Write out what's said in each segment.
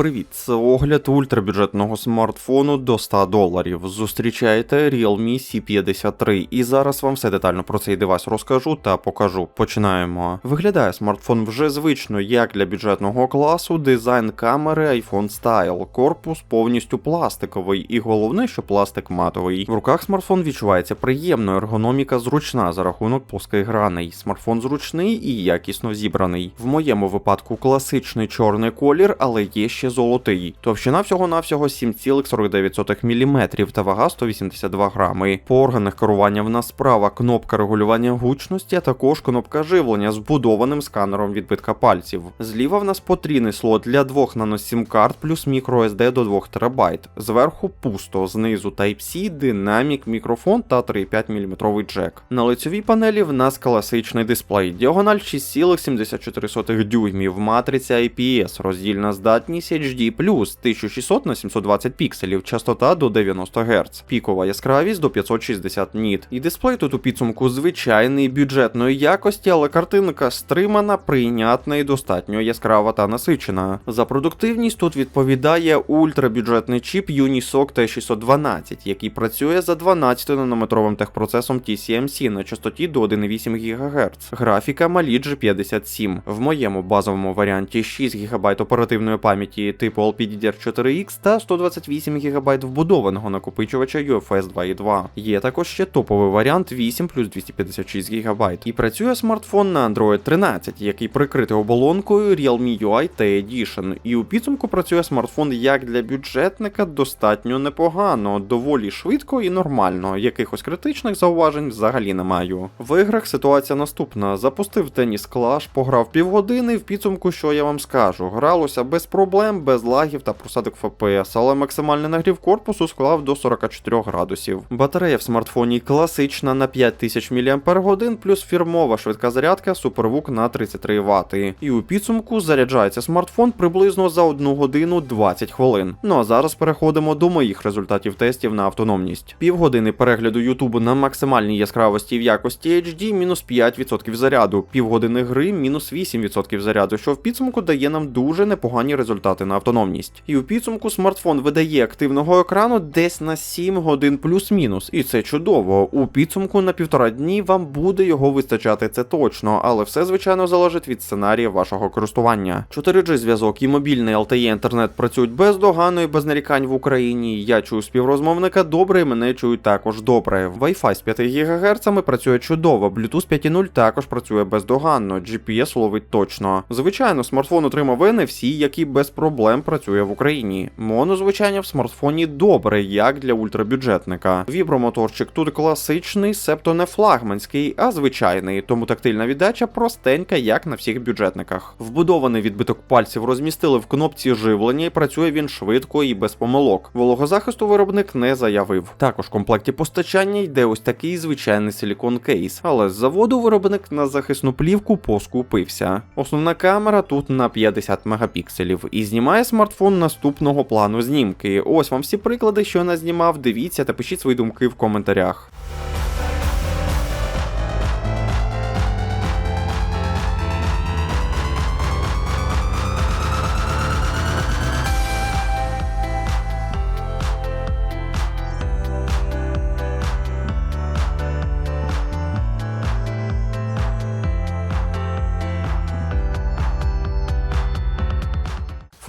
Привіт, це огляд ультрабюджетного смартфону до 100 доларів. Зустрічайте Realme C53. І зараз вам все детально про цей девайс розкажу та покажу. Починаємо. Виглядає смартфон вже звично, як для бюджетного класу, дизайн камери iPhone Style, корпус повністю пластиковий, і головне, що пластик матовий. В руках смартфон відчувається приємно, ергономіка зручна за рахунок плоских граней. Смартфон зручний і якісно зібраний. В моєму випадку класичний чорний колір, але є ще золотий. Товщина всього-навсього 7,49 мм та вага 182 грами. По органах керування в нас справа кнопка регулювання гучності, а також кнопка живлення з вбудованим сканером відбитка пальців. Зліва в нас потрійний слот для двох наносім карт плюс microSD до 2 ТБ. Зверху пусто, знизу Type-C, динамік, мікрофон та 3,5 мм джек. На лицьовій панелі в нас класичний дисплей, діагональ 6,74 дюймів, матриця IPS, роздільна здатність HD+, 1600 на 720 пікселів, частота до 90 Гц, пікова яскравість до 560 ніт. І дисплей тут у підсумку звичайний бюджетної якості, але картинка стримана, прийнятна і достатньо яскрава та насичена. За продуктивність тут відповідає ультрабюджетний чіп Unisoc T612, який працює за 12-нанометровим техпроцесом TCMC на частоті до 1,8 ГГц. Графіка Mali G57. В моєму базовому варіанті 6 ГБ оперативної пам'яті типу LPDDR4X та 128 ГБ вбудованого накопичувача UFS 2.2. Є також ще топовий варіант 8 плюс 256 ГБ. І працює смартфон на Android 13, який прикритий оболонкою Realme UI T Edition. І у підсумку працює смартфон як для бюджетника достатньо непогано, доволі швидко і нормально. Якихось критичних зауважень взагалі не маю. В іграх ситуація наступна: запустив теніс клаш, пограв півгодини. В підсумку, що я вам скажу, гралося без проблем, без лагів та просадок FPS, але максимальний нагрів корпусу склав до 44 градусів. Батарея в смартфоні класична на 5000 мАч, плюс фірмова швидка зарядка SuperVOOC на 33 Вт. І у підсумку заряджається смартфон приблизно за 1 годину 20 хвилин. Ну а зараз переходимо до моїх результатів тестів на автономність. Півгодини перегляду Ютубу на максимальній яскравості в якості HD мінус 5% заряду, півгодини гри мінус 8% заряду, що в підсумку дає нам дуже непогані результати на автономність. І у підсумку смартфон видає активного екрану десь на 7 годин плюс-мінус, і це чудово. У підсумку на півтора дні вам буде його вистачати, це точно, але все звичайно залежить від сценарія вашого користування. 4G зв'язок і мобільний LTE інтернет працюють бездоганно і без нарікань в Україні. Я чую співрозмовника добре, і мене чують також добре. Wi-Fi з 5 ГГц працює чудово, Bluetooth 5.0 також працює бездоганно, GPS ловить точно. Звичайно, смартфон отримав NFC, який без проблем працює в Україні. Монозвучання в смартфоні добре, як для ультрабюджетника. Вібромоторчик тут класичний, себто не флагманський, а звичайний, тому тактильна віддача простенька, як на всіх бюджетниках. Вбудований відбиток пальців розмістили в кнопці живлення і працює він швидко і без помилок. Вологозахисту виробник не заявив. Також в комплекті постачання йде ось такий звичайний силікон кейс, але з заводу виробник на захисну плівку поскупився. Основна камера тут на 50 мегапікселів і знімає смартфон наступного плану знімки. Ось вам всі приклади, що я назнімав. Дивіться та пишіть свої думки в коментарях.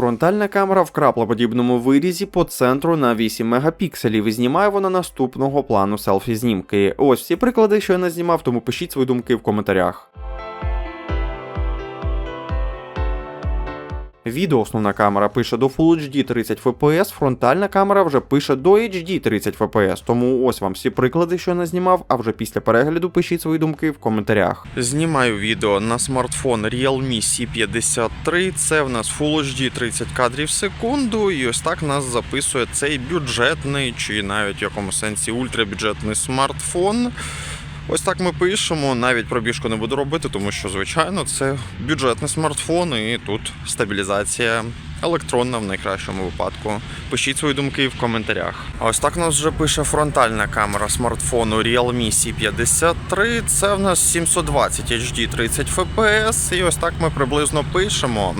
Фронтальна камера в краплоподібному вирізі по центру на 8 мегапікселів і знімає вона наступного плану селфі знімки. Ось всі приклади, що я не знімав, тому пишіть свої думки в коментарях. Відео основна камера пише до Full HD 30 FPS, фронтальна камера вже пише до HD 30 FPS. Тому ось вам всі приклади, що я назнімав, а вже після перегляду пишіть свої думки в коментарях. Знімаю відео на смартфон Realme C53. Це в нас Full HD 30 кадрів в секунду. І ось так нас записує цей бюджетний чи навіть в якому сенсі ультрабюджетний смартфон. Ось так ми пишемо, навіть пробіжку не буду робити, тому що, звичайно, це бюджетний смартфон, і тут стабілізація електронна в найкращому випадку. Пишіть свої думки в коментарях. А ось так нас вже пише фронтальна камера смартфону Realme C53. Це в нас 720 HD 30 FPS. І ось так ми приблизно пишемо.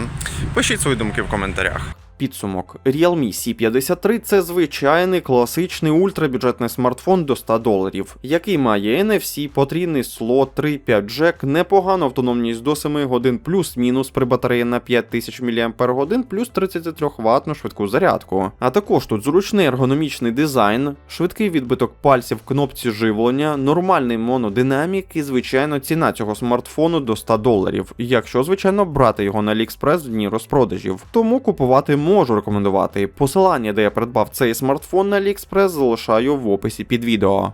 Пишіть свої думки в коментарях. Підсумок. Realme C53 це звичайний класичний ультрабюджетний смартфон до 100 доларів, який має NFC, потрійний слот, 3.5 джек, непогану автономність до 7 годин плюс-мінус при батареї на 5000 мАч, плюс 33 ватну швидку зарядку. А також тут зручний ергономічний дизайн, швидкий відбиток пальців в кнопці живлення, нормальний монодинамік і, звичайно, ціна цього смартфону до 100 доларів, якщо, звичайно, брати його на AliExpress в дні розпродажів. Тому купувати можу рекомендувати. Посилання, де я придбав цей смартфон на AliExpress, залишаю в описі під відео.